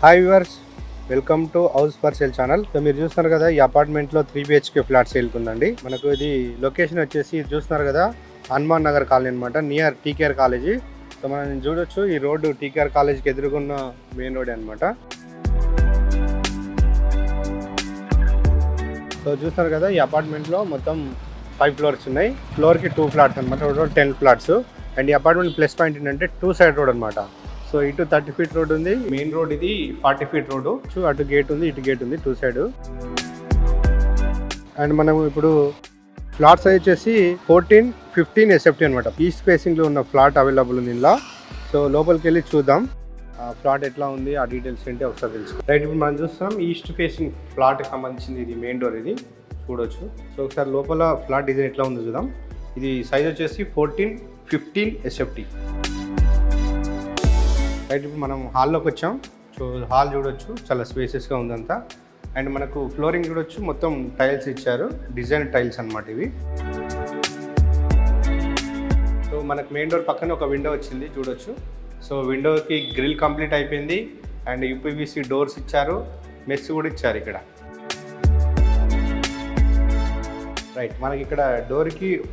Hi viewers welcome to house for sale channel so మీరు చూస్తున్నారు కదా ఈ అపార్ట్మెంట్లో త్రీ బిహెచ్కే ఫ్లాట్ సేల్ ఉందండి మనకు ఇది లొకేషన్ వచ్చేసి చూస్తున్నారు కదా హనుమాన్ నగర్ కాలనీ అనమాట నియర్ టీకేఆర్ కాలేజీ సో మనం చూడొచ్చు ఈ రోడ్డు టీకేఆర్ కాలేజీకి ఎదుర్కొన్న మెయిన్ రోడ్ అనమాట సో చూస్తున్నారు కదా ఈ అపార్ట్మెంట్లో మొత్తం ఫైవ్ ఫ్లోర్స్ ఉన్నాయి. ఫ్లోర్కి టూ ఫ్లాట్స్ అనమాట టోటల్ టెన్ ఫ్లాట్స్ అండ్ ఈ అపార్ట్మెంట్ ప్లస్ పాయింట్ ఏంటంటే టూ సైడ్ రోడ్ అనమాట సో ఇటు థర్టీ ఫీట్ రోడ్ ఉంది. మెయిన్ రోడ్ ఇది ఫార్టీ ఫీట్ రోడ్. అటు గేట్ ఉంది ఇటు గేట్ ఉంది టూ సైడ్ అండ్ మనం ఇప్పుడు ఫ్లాట్ సైజ్ వచ్చేసి ఫోర్టీన్ ఫిఫ్టీన్ ఎస్ఎఫ్టీ అనమాట ఈస్ట్ ఫేసింగ్లో ఉన్న ఫ్లాట్ అవైలబుల్ ఉంది ఇందులో. సో లోపలికి వెళ్ళి చూద్దాం. ఆ ఫ్లాట్ ఎట్లా ఉంది ఆ డీటెయిల్స్ ఏంటి ఒకసారి తెలుసు రైట్ ఇప్పుడు మనం చూస్తున్నాం ఈస్ట్ ఫేసింగ్ ఫ్లాట్ సంబంధించింది ఇది మెయిన్ డోర్ ఇది. చూడొచ్చు. సో ఒకసారి లోపల ఫ్లాట్ డిజైన్ ఎట్లా ఉందో చూద్దాం. ఇది సైజ్ వచ్చేసి ఫోర్టీన్ ఫిఫ్టీన్ ఎస్ఎఫ్టీ రైట్ ఇప్పుడు మనం హాల్లోకి వచ్చాం. సో హాల్ చూడొచ్చు. చాలా స్పేసెస్గా ఉందంతా. అండ్ మనకు ఫ్లోరింగ్ చూడొచ్చు. మొత్తం టైల్స్ ఇచ్చారు. డిజైన్ టైల్స్ అన్నమాట ఇవి. సో మనకు మెయిన్ డోర్ పక్కన ఒక విండో వచ్చింది. చూడొచ్చు. సో విండోకి గ్రిల్ కంప్లీట్ అయిపోయింది. అండ్ యూపీవీసీ డోర్స్ ఇచ్చారు. మెస్ కూడా ఇచ్చారు ఇక్కడ. రైట్. మనకి ఇక్కడ డోర్కి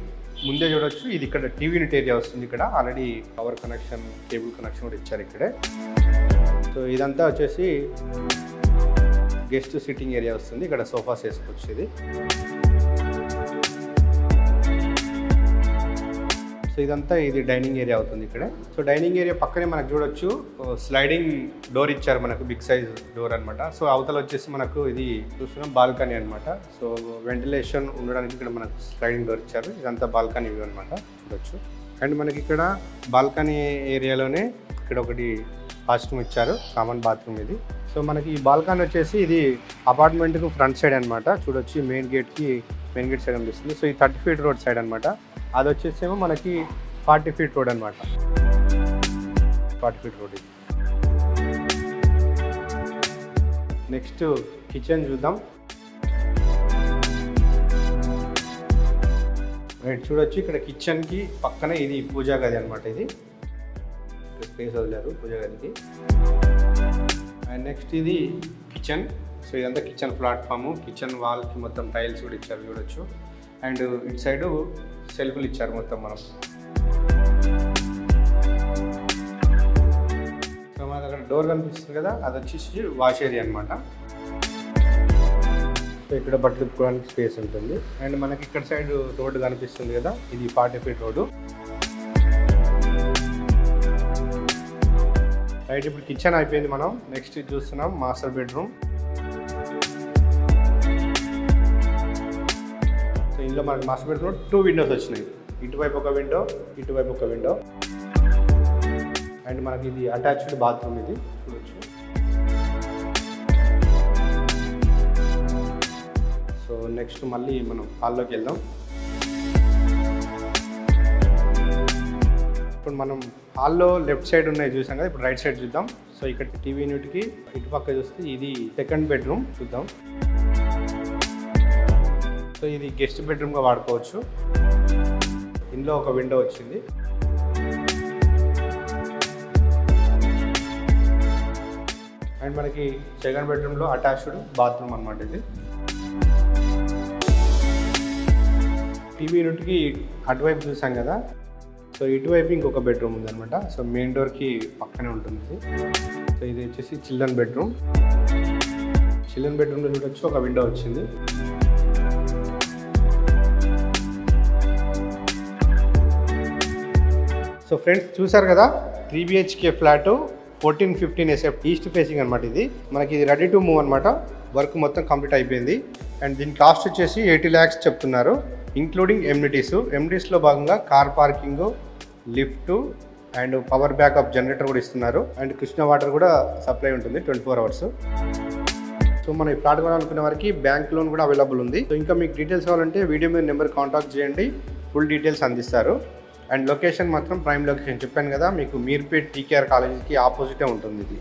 ముందే చూడొచ్చు. ఇది ఇక్కడ టీవీ యూనిట్ ఏరియా వస్తుంది ఇక్కడ. Already power connection cable connection కూడా ఇచ్చారు ఇక్కడే. సో ఇదంతా వచ్చేసి గెస్ట్ సిట్టింగ్ ఏరియా వస్తుంది. ఇక్కడ సోఫాస్ వేసుకోవచ్చు ఇది సో ఇదంతా ఇది డైనింగ్ ఏరియా అవుతుంది ఇక్కడ. సో డైనింగ్ ఏరియా పక్కనే మనకు చూడొచ్చు స్లైడింగ్ డోర్ ఇచ్చారు మనకు బిగ్ సైజ్ డోర్ అన్నమాట. సో అవతల వచ్చేసి మనకు ఇది చూస్తున్నాం బాల్కనీ అన్నమాట. సో వెంటిలేషన్ ఉండడానికి ఇక్కడ మనకు స్లైడింగ్ డోర్ ఇచ్చారు. ఇదంతా బాల్కనీ వ్యూ అనమాట చూడొచ్చు. అండ్ మనకి ఇక్కడ బాల్కనీ ఏరియాలోనే ఇక్కడ ఒకటి బాత్రూమ్ ఇచ్చారు కామన్ బాత్రూమ్ ఇది. సో మనకి ఈ బాల్కనీ వచ్చేసి ఇది అపార్ట్మెంట్కు ఫ్రంట్ సైడ్ అనమాట చూడొచ్చు మెయిన్ గేట్కి మెయిన్ గేట్ సైడ్ అనిపిస్తుంది. సో ఈ థర్టీ ఫీట్ రోడ్ సైడ్ అనమాట అది వచ్చేసేమో మనకి ఫార్టీ ఫీట్ రోడ్ అనమాట ఫార్టీ ఫీట్ రోడ్ ఇది. నెక్స్ట్ కిచెన్ చూద్దాం. రైట్ చూడొచ్చు. ఇక్కడ కిచెన్కి పక్కనే ఇది పూజా గది అనమాట ఇది. స్పేస్ వదిలేరు పూజా గదికి. అండ్ నెక్స్ట్ ఇది కిచెన్ సో ఇదంతా కిచెన్ ప్లాట్ఫామ్. కిచెన్ వాల్కి మొత్తం టైల్స్ కూడా ఇచ్చారు చూడొచ్చు. అండ్ ఇటు సైడ్ సెల్ఫ్లు ఇచ్చారు మొత్తం మనం. సో మనకు అక్కడ డోర్ కనిపిస్తుంది కదా అది వచ్చేసి వాష్ ఏరియా అనమాట సో ఇక్కడ బట్టలు ఉతుక్కోవడానికి స్పేస్ ఉంటుంది. అండ్ మనకి ఇక్కడ సైడ్ రోడ్డు కనిపిస్తుంది కదా ఇది ఫార్టీ ఫీట్ రోడ్డు. రైట్ ఇప్పుడు కిచెన్ అయిపోయింది మనం. నెక్స్ట్ ఇది చూస్తున్నాం మాస్టర్ బెడ్రూమ్. ఇందులో మనకి మాస్టర్ బెడ్రూమ్ టూ విండోస్ వచ్చినాయి. ఇటువైపు ఒక విండో ఇటువైపు ఒక విండో అండ్ మనకి ఇది అటాచ్డ్ బాత్రూమ్ ఇది. చూడొచ్చు. సో నెక్స్ట్ మళ్ళీ మనం హాల్లోకి వెళ్దాం. ఇప్పుడు మనం హాల్లో లెఫ్ట్ సైడ్ ఉన్నాయి చూసాం కదా ఇప్పుడు రైట్ సైడ్ చూద్దాం. సో ఇక్కడ టీవీ యూనిట్కి ఇటు పక్క చూస్తే ఇది సెకండ్ బెడ్రూమ్ చూద్దాం. సో ఇది గెస్ట్ బెడ్రూమ్గా వాడుకోవచ్చు. ఇందులో ఒక విండో వచ్చింది. అండ్ మనకి సెకండ్ బెడ్రూమ్లో అటాచ్డ్ బాత్రూమ్ అనమాట ఇది. టీవీ యూనిట్కి అటువైపు చూసాం కదా. సో ఇటువైపు ఇంకొక బెడ్రూమ్ ఉందన్నమాట. సో మెయిన్ డోర్కి పక్కనే ఉంటుంది ఇది. సో ఇది వచ్చేసి చిల్డ్రన్ బెడ్రూమ్. చిల్డ్రన్ బెడ్రూమ్లో చూడొచ్చు ఒక విండో వచ్చింది. సో ఫ్రెండ్స్ చూసారు కదా? Three BHK flat fourteen fifteen SF east facing అనమాట ఇది. మనకి ఇది రెడీ టు మూవ్ అనమాట వర్క్ మొత్తం కంప్లీట్ అయిపోయింది. అండ్ దీని కాస్ట్ వచ్చేసి ఎయిటీ ల్యాక్స్ చెప్తున్నారు. ఇంక్లూడింగ్ ఎమ్యూనిటీస్ ఎమ్యూనిటీస్లో భాగంగా car parking lift and power backup generator కూడా ఇస్తున్నారు. అండ్ కృష్ణ వాటర్ కూడా సప్లై ఉంటుంది ట్వంటీ ఫోర్ అవర్స్. సో మనం ఈ ఫ్లాట్ కొనాలనుకునే వారికి బ్యాంక్ లోన్ కూడా అవైలబుల్ ఉంది. సో ఇంకా మీకు డీటెయిల్స్ కావాలంటే వీడియో మీద నెంబర్ కాంటాక్ట్ చేయండి. ఫుల్ డీటెయిల్స్ అందిస్తారు. అండ్ లొకేషన్ మాత్రం ప్రైమ్ లొకేషన్ చెప్పాను కదా మీకు మీర్పేట్ టీకేఆర్ కాలేజీకి ఆపోజిటే ఉంటుంది ఇది.